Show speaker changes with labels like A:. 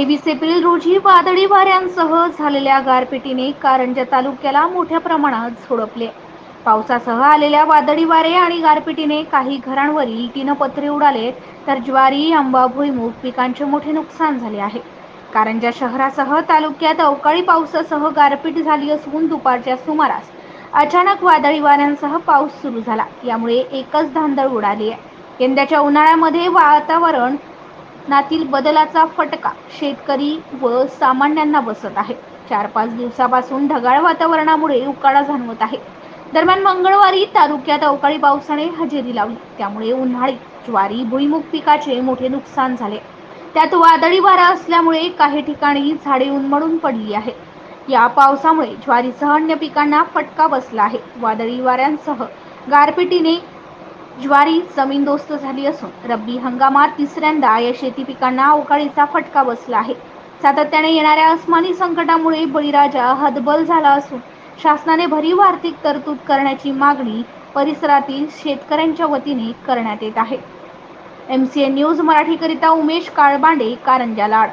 A: तेवीस एप्रिल रोजी वादळी वाऱ्यांसह झालेल्या गारपिटीने कारंजा तालुक्याला मोठ्या प्रमाणात झोडपले. पावसासह आलेल्या वादळी वारे आणि गारपिटीने काही घरांवरील तीन पत्रे उडाले तर ज्वारी आंबा भुईमूग पिकांचे मोठे नुकसान झाले आहे. कारंजा शहरासह तालुक्यात अवकाळी पावसासह गारपीट झाली असून दुपारच्या सुमारास अचानक वादळी वाऱ्यांसह पाऊस सुरू झाला. यामुळे एकच धांदळ उडाली आहे. यंदाच्या उन्हाळ्यामध्ये वातावरण नातील बदलाचा फटका शेतकरी व सामान्यांना बसत आहे. चार पाच दिवसापासून ढगाळ वातावरणामुळे उकाडा जाणवत आहे. दरम्यान मंगळवारी तालुक्यात अवकाळी पावसाने हजेरी लावली. त्यामुळे उन्हाळी ज्वारी भुईमुग पिकाचे मोठे नुकसान झाले. त्यात वादळी वारा असल्यामुळे काही ठिकाणी झाडे उन्मळून पडली आहेत या पावसामुळे ज्वारीसह अन्य पिकांना फटका बसला आहे. वादळी वाऱ्यांसह गारपिटीने ज्वारी जमीनदोस्त झाली असून रब्बी हंगामात तिसऱ्यांदा या शेती पिकांना अवकाळीचा फटका बसला आहे. सातत्याने येणाऱ्या अस्मानी संकटामुळे बळीराजा हतबल झाला असून शासनाने भरीव आर्थिक तरतूद करण्याची मागणी परिसरातील शेतकऱ्यांच्या वतीने करण्यात येत आहे. एम सी एन न्यूज मराठीकरिता उमेश काळबांडे कारंजा लाड.